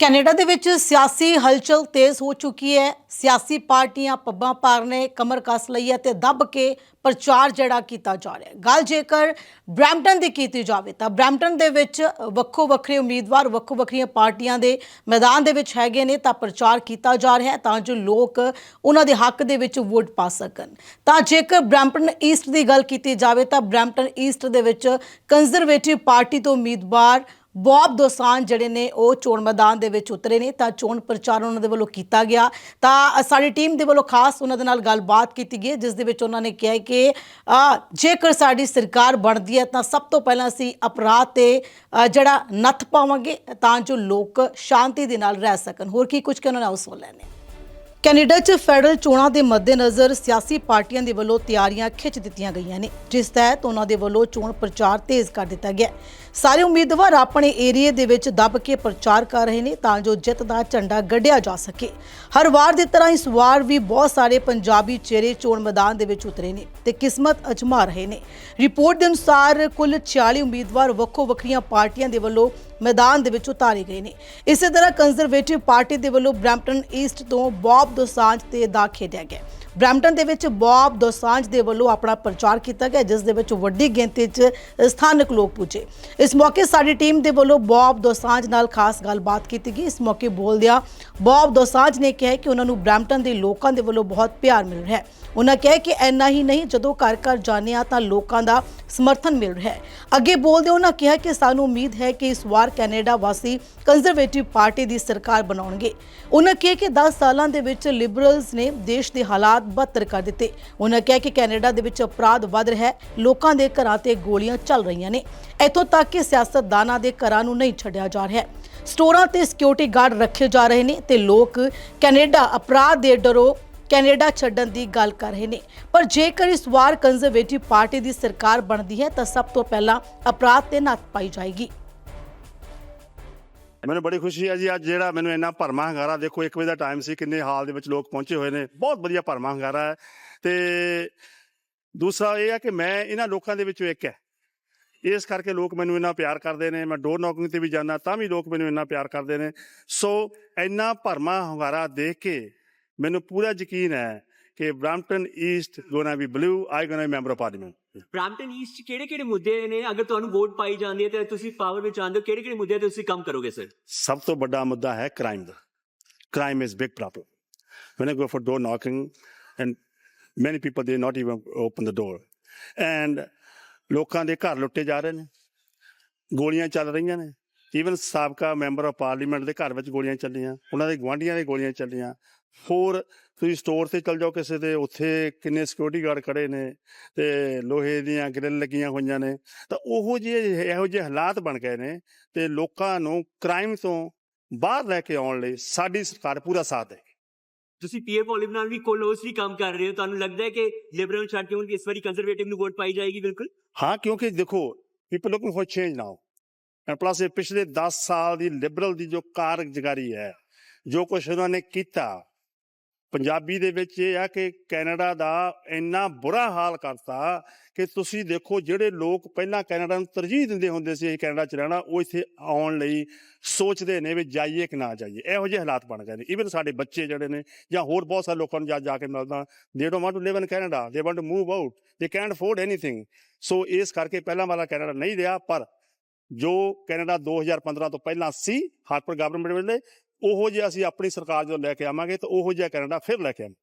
Canada ਦੇ ਵਿੱਚ ਸਿਆਸੀ ਹਲਚਲ ਤੇਜ਼ ਹੋ ਚੁੱਕੀ ਹੈ। ਸਿਆਸੀ ਪਾਰਟੀਆਂ ਪੱਬਾਂ ਭਾਰ ਨੇ ਕਮਰ ਕੱਸ ਲਈ ਹੈ ਤੇ ਦੱਬ ਕੇ ਪ੍ਰਚਾਰ ਜਿਹੜਾ ਕੀਤਾ ਜਾ ਰਿਹਾ ਹੈ। ਗੱਲ ਜੇਕਰ ਬ੍ਰੈਂਪਟਨ ਦੀ ਕੀਤੀ ਜਾਵੇ ਤਾਂ ਬ੍ਰੈਂਪਟਨ ਦੇ ਵਿੱਚ ਵੱਖੋ ਵੱਖਰੇ ਉਮੀਦਵਾਰ, ਵੱਖੋ ਵੱਖਰੀਆਂ ਪਾਰਟੀਆਂ ਦੇ ਮੈਦਾਨ ਦੇ ਵਿੱਚ ਹੈਗੇ ਨੇ ਤਾਂ ਪ੍ਰਚਾਰ ਕੀਤਾ ਜਾ ਰਿਹਾ ਹੈ ਤਾਂ ਜੋ ਲੋਕ ਉਹਨਾਂ ਦੇ ਹੱਕ ਦੇ ਵਿੱਚ ਵੋਟ ਪਾ ਸਕਣ। ਤਾਂ ਜੇਕਰ ਬ੍ਰੈਂਪਟਨ ਈਸਟ ਦੀ ਗੱਲ ਕੀਤੀ ਜਾਵੇ ਤਾਂ ਬ੍ਰੈਂਪਟਨ ਈਸਟ ਦੇ ਵਿੱਚ ਕੰਜ਼ਰਵੇਟਿਵ ਪਾਰਟੀ ਤੋਂ ਉਮੀਦਵਾਰ ਬੌਬ ਦੋਸਾਨ ਜਿਹੜੇ ਨੇ ਉਹ ਚੋਣ ਮੈਦਾਨ ਦੇ ਵਿੱਚ ਉਤਰੇ ਨੇ ਤਾਂ ਚੋਣ ਪ੍ਰਚਾਰ ਉਹਨਾਂ ਦੇ ਵੱਲੋਂ ਕੀਤਾ ਗਿਆ। ਤਾਂ ਸਾਡੀ ਟੀਮ ਦੇ ਵੱਲੋਂ ਖਾਸ ਉਹਨਾਂ ਦੇ ਨਾਲ ਗੱਲਬਾਤ ਕੀਤੀ ਗਈ ਹੈ, ਜਿਸ ਦੇ ਵਿੱਚ ਉਹਨਾਂ ਨੇ ਕਿਹਾ ਕਿ ਜੇਕਰ ਸਾਡੀ ਸਰਕਾਰ ਬਣਦੀ ਹੈ ਤਾਂ ਸਭ ਤੋਂ ਪਹਿਲਾਂ ਅਸੀਂ ਅਪਰਾਧ ਤੇ ਜਿਹੜਾ ਨੱਥ ਪਾਵਾਂਗੇ ਤਾਂ ਜੋ ਲੋਕ ਸ਼ਾਂਤੀ ਦੇ ਨਾਲ ਰਹਿ ਸਕਣ। ਹੋਰ ਕੀ ਕੁਝ ਕਿ ਉਹਨਾਂ ਨੇ ਉਸ ਵੱਲ ਲੈਣੇ। ਕੈਨੇਡਾ 'ਚ ਫੈਡਰਲ ਚੋਣਾਂ ਦੇ ਮੱਦੇਨਜ਼ਰ ਸਿਆਸੀ ਪਾਰਟੀਆਂ ਦੇ ਵੱਲੋਂ ਤਿਆਰੀਆਂ ਖਿੱਚ ਦਿੱਤੀਆਂ ਗਈਆਂ ਨੇ, ਜਿਸ ਤਹਿਤ ਉਹਨਾਂ ਦੇ ਵੱਲੋਂ ਚੋਣ ਪ੍ਰਚਾਰ ਤੇਜ਼ ਕਰ ਦਿੱਤਾ ਗਿਆ। ਸਾਰੇ ਉਮੀਦਵਾਰ ਆਪਣੇ ਏਰੀਏ ਦੇ ਵਿੱਚ ਦੱਬ ਕੇ ਪ੍ਰਚਾਰ ਕਰ ਰਹੇ ਨੇ ਤਾਂ ਜੋ ਜਿੱਤ ਦਾ ਝੰਡਾ ਗੱਡਿਆ ਜਾ ਸਕੇ। ਹਰ ਵਾਰ ਦੀ ਤਰ੍ਹਾਂ ਇਸ ਵਾਰ ਵੀ ਬਹੁਤ ਸਾਰੇ ਪੰਜਾਬੀ ਚਿਹਰੇ ਚੋਣ ਮੈਦਾਨ ਦੇ ਵਿੱਚ ਉਤਰੇ ਨੇ ਤੇ ਕਿਸਮਤ ਅਜਮਾ ਰਹੇ ਨੇ। ਰਿਪੋਰਟ ਦੇ ਅਨੁਸਾਰ ਕੁੱਲ 46 ਉਮੀਦਵਾਰ ਵੱਖੋ ਵੱਖਰੀਆਂ ਪਾਰਟੀਆਂ ਦੇ ਵੱਲੋਂ ਮੈਦਾਨ ਦੇ ਵਿੱਚ ਉਤਾਰੇ ਗਏ ਨੇ। ਇਸੇ ਤਰ੍ਹਾਂ ਕੰਜ਼ਰਵੇਟਿਵ ਪਾਰਟੀ ਦੇ ਵੱਲੋਂ ਬ੍ਰੈਂਪਟਨ ਈਸਟ ਤੋਂ ਬੌਬ ਦੋਸਾਂਝ ਤੇ ਦਾ ਖੇਡਿਆ ਗਿਆ। ਬ੍ਰੈਂਪਟਨ ਦੇ ਵਿੱਚ ਬੌਬ ਦੋਸਾਂਝ ਦੇ ਵੱਲੋਂ ਆਪਣਾ ਪ੍ਰਚਾਰ ਕੀਤਾ ਗਿਆ, ਜਿਸ ਦੇ ਵਿੱਚ ਵੱਡੀ ਗਿਣਤੀ 'ਚ ਸਥਾਨਕ ਲੋਕ ਪੁੱਜੇ। ਇਸ ਮੌਕੇ ਸਾਡੀ ਟੀਮ ਦੇ ਵੱਲੋਂ ਬੌਬ ਦੋਸਾਂਝ ਨਾਲ ਖਾਸ ਗੱਲਬਾਤ ਕੀਤੀ ਗਈ। ਇਸ ਮੌਕੇ ਬੋਲਦਿਆਂ ਬੌਬ ਦੋਸਾਂਝ ਨੇ ਕਿਹਾ ਕਿ ਉਹਨਾਂ ਨੂੰ ਬ੍ਰੈਂਪਟਨ ਦੇ ਲੋਕਾਂ ਦੇ ਵੱਲੋਂ ਬਹੁਤ ਪਿਆਰ ਮਿਲ ਰਿਹਾ ਹੈ। ਉਹਨਾਂ ਕਿਹਾ ਕਿ ਇੰਨਾ ਹੀ ਨਹੀਂ, ਜਦੋਂ ਘਰ ਘਰ ਜਾਂਦੇ ਹਾਂ ਤਾਂ ਲੋਕਾਂ ਦਾ ਸਮਰਥਨ ਮਿਲ ਰਿਹਾ ਹੈ। ਅੱਗੇ ਬੋਲਦੇ ਉਹਨਾਂ ਕਿਹਾ ਕਿ ਸਾਨੂੰ ਉਮੀਦ ਹੈ ਕਿ ਇਸ ਵਾਰ ਕੈਨੇਡਾ ਵਾਸੀ ਕੰਜ਼ਰਵੇਟਿਵ ਪਾਰਟੀ ਦੀ ਸਰਕਾਰ ਬਣਾਉਣਗੇ। ਉਹਨਾਂ ਕਿਹਾ ਕਿ 10 ਸਾਲਾਂ ਦੇ ਵਿੱਚ ਲਿਬਰਲਸ ਨੇ ਦੇਸ਼ ਦੇ ਹਾਲਾਤ ਬਦਤਰ ਕਰ ਦਿੱਤੇ। ਉਹਨਾਂ ਕਿਹਾ ਕਿ ਕੈਨੇਡਾ ਦੇ ਵਿੱਚ ਅਪਰਾਧ ਵਧ ਰਿਹਾ ਹੈ। ਲੋਕਾਂ ਦੇ ਘਰਾਂ ਤੇ ਗੋਲੀਆਂ ਚੱਲ ਰਹੀਆਂ ਨੇ। ਇੱਥੋਂ ਤੱਕ ਕਿ ਸਿਆਸਤਦਾਨਾਂ ਦੇ ਘਰਾਂ ਨੂੰ ਨਹੀਂ ਛੱਡਿਆ ਜਾ ਰਿਹਾ ਹੈ। ਸਟੋਰਾਂ ਤੇ ਸਿਕਿਉਰਿਟੀ ਗਾਰਡ ਰੱਖੇ ਜਾ ਰਹੇ ਨੇ ਤੇ ਲੋਕ ਕੈਨੇਡਾ ਅਪਰਾਧ ਦੇ ਡਰੋ ਕੈਨੇਡਾ ਛੱਡਣ ਦੀ ਗੱਲ ਕਰ ਰਹੇ ਨੇ। ਪਰ ਜੇਕਰ ਇਸ ਵਾਰ ਕੰਜ਼ਰਵੇਟਿਵ ਪਾਰਟੀ ਦੀ ਸਰਕਾਰ ਬਣਦੀ ਹੈ ਤਾਂ ਸਭ ਤੋਂ ਪਹਿਲਾਂ ਅਪਰਾਧ ਤੇ ਨੱਥ ਪਾਈ ਜਾਏਗੀ। ਮੈਨੂੰ ਬੜੀ ਖੁਸ਼ੀ ਹੈ ਜੀ, ਅੱਜ ਜਿਹੜਾ ਮੈਨੂੰ ਇੰਨਾ ਭਰਮਾ ਹੰਗਾਰਾ, ਦੇਖੋ 1 ਵਜੇ ਦਾ ਟਾਈਮ ਸੀ, ਕਿੰਨੇ ਹਾਲ ਦੇ ਵਿੱਚ ਲੋਕ ਪਹੁੰਚੇ ਹੋਏ ਨੇ, ਬਹੁਤ ਵਧੀਆ ਭਰਮਾ ਹੰਗਾਰਾ ਹੈ। ਤੇ ਦੂਸਰਾ ਇਹ ਹੈ ਕਿ ਮੈਂ ਇਹਨਾਂ ਲੋਕਾਂ ਦੇ ਵਿੱਚੋਂ ਇੱਕ ਹੈ। ਇਸ ਕਰਕੇ ਲੋਕ ਮੈਨੂੰ ਇੰਨਾ ਪਿਆਰ ਕਰਦੇ ਨੇ, ਮੈਂ ਡੋਰ ਨੌਕਿੰਗ ਤੇ ਵੀ ਜਾਂਦਾ, ਤਾਂ ਵੀ ਲੋਕ ਮੈਨੂੰ ਇੰਨਾ ਪਿਆਰ ਕਰਦੇ ਨੇ। ਸੋ ਇੰਨਾ ਭਰਮਾ ਹੰਗਾਰਾ ਦੇਖ ਕੇ ਮੈਨੂੰ ਪੂਰਾ ਯਕੀਨ ਹੈ ਕਿ Brampton east gonna be blue I gonna member of parliament Brampton east ਕਿਹੜੇ ਕਿਹੜੇ ਮੁੱਦੇ ਨੇ? ਅਗਰ ਤੁਹਾਨੂੰ ਵੋਟ ਪਾਈ ਜਾਂਦੀ ਹੈ ਤੇ ਤੁਸੀਂ ਪਾਵਰ ਵਿੱਚ ਆਉਂਦੇ ਹੋ ਕਿਹੜੇ ਕਿਹੜੇ ਮੁੱਦੇ ਤੇ ਤੁਸੀਂ ਕੰਮ ਕਰੋਗੇ ਸਰ ਸਭ ਤੋਂ ਵੱਡਾ ਮੁੱਦਾ ਹੈ crime the. Crime is big problem when I go for door knocking, and many people they not even open the door. And ਲੋਕਾਂ ਦੇ ਘਰ ਲੁੱਟੇ ਜਾ ਰਹੇ ਨੇ। ਗੋਲੀਆਂ ਚੱਲ ਰਹੀਆਂ ਨੇ। ਈਵਨ ਸਾਬਕਾ ਮੈਂਬਰ ਆਫ ਪਾਰਲੀਮੈਂਟ ਦੇ ਘਰ ਵਿੱਚ ਗੋਲੀਆਂ ਚੱਲੀਆਂ ਉਹਨਾਂ ਦੇ ਗਵਾਂਢੀਆਂ ਦੇ ਗੋਲੀਆਂ ਚੱਲੀਆਂ। ਹੋਰ ਤੁਸੀਂ ਸਟੋਰ ਤੇ ਚਲ ਜਾਓ ਕਿਸੇ ਦੇ ਉੱਥੇ ਕਿੰਨੇ ਸਿਕਿਉਰਿਟੀ ਗਾਰਡ ਖੜੇ ਨੇ ਤੇ ਲੋਹੇ ਦੀਆਂ ਗ੍ਰਿਲ ਲੱਗੀਆਂ ਹੋਈਆਂ ਨੇ। ਤਾਂ ਉਹੋ ਜਿਹੇ ਇਹੋ ਜਿਹੇ ਹਾਲਾਤ ਬਣ ਗਏ ਨੇ ਤੇ ਲੋਕਾਂ ਨੂੰ ਕ੍ਰਾਈਮ ਤੋਂ ਬਾਹਰ ਲੈ ਕੇ ਆਉਣ ਲਈ ਸਾਡੀ ਸਰਕਾਰ ਪੂਰਾ ਸਾਥ ਦੇ ਤੁਸੀਂ ਪੀਏ ਪੋਲਿਮ ਨਾਲ ਵੀ ਕੋਲੋਸਲੀ ਕੰਮ ਕਰ ਰਹੇ ਹੋ। ਤੁਹਾਨੂੰ ਲੱਗਦਾ ਹੈ ਕਿ ਲਿਬਰਲ ਛੱਡ ਕੇ ਹੁਣ ਇਸ ਵਾਰੀ ਕੰਜ਼ਰਵੇਟਿਵ ਨੂੰ ਵੋਟ ਪਾਈ ਜਾਏਗੀ ਬਿਲਕੁਲ? ਹਾਂ ਕਿਉਂਕਿ ਦੇਖੋ people looking for change now plus ਇਹ ਪਿਛਲੇ 10 ਸਾਲ ਦੀ ਲਿਬਰਲ ਦੀ ਜੋ ਕਾਰਗੁਜ਼ਾਰੀ ਹੈ, ਜੋ ਕੁਝ ਉਹਨਾਂ ਨੇ ਕੀਤਾ, ਪੰਜਾਬੀ ਦੇ ਵਿੱਚ ਇਹ ਆ ਕਿ ਕੈਨੇਡਾ ਦਾ ਇੰਨਾ ਬੁਰਾ ਹਾਲ ਕਰਤਾ ਕਿ ਤੁਸੀਂ ਦੇਖੋ ਜਿਹੜੇ ਲੋਕ ਪਹਿਲਾਂ ਕੈਨੇਡਾ ਨੂੰ ਤਰਜੀਹ ਦਿੰਦੇ ਹੁੰਦੇ ਸੀ ਕੈਨੇਡਾ ਚ ਰਹਿਣਾ, ਉਹ ਇੱਥੇ ਆਉਣ ਲਈ ਸੋਚਦੇ ਨੇ ਵੀ ਜਾਈਏ ਕਿ ਨਾ ਜਾਈਏ। ਇਹੋ ਜਿਹੇ ਹਾਲਾਤ ਬਣ ਗਏ ਨੇ। ਇਵਨ ਸਾਡੇ ਬੱਚੇ ਜਿਹੜੇ ਨੇ ਜਾਂ ਹੋਰ ਬਹੁਤ ਸਾਰੇ ਲੋਕਾਂ ਨੂੰ ਜਾ ਜਾ ਕੇ ਮਿਲਦਾ they don't want to live in Canada they want to move out they can't afford anything so ਇਸ ਕਰਕੇ ਪਹਿਲਾਂ ਵਾਲਾ ਕੈਨੇਡਾ ਨਹੀਂ ਰਿਹਾ, ਪਰ ਜੋ ਕੈਨੇਡਾ 2015 ਤੋਂ ਪਹਿਲਾਂ ਸੀ, ਹਾਰਪਰ ਗਵਰਨਮੈਂਟ ਵੇਲੇ, ਉਹੋ ਜਿਹਾ ਅਸੀਂ ਆਪਣੀ ਸਰਕਾਰ ਜਦੋਂ ਲੈ ਕੇ ਆਵਾਂਗੇ, ਤਾਂ ਉਹੋ ਜਿਹਾ ਕੈਨੇਡਾ ਫਿਰ ਲੈ ਕੇ ਆਵਾਂਗੇ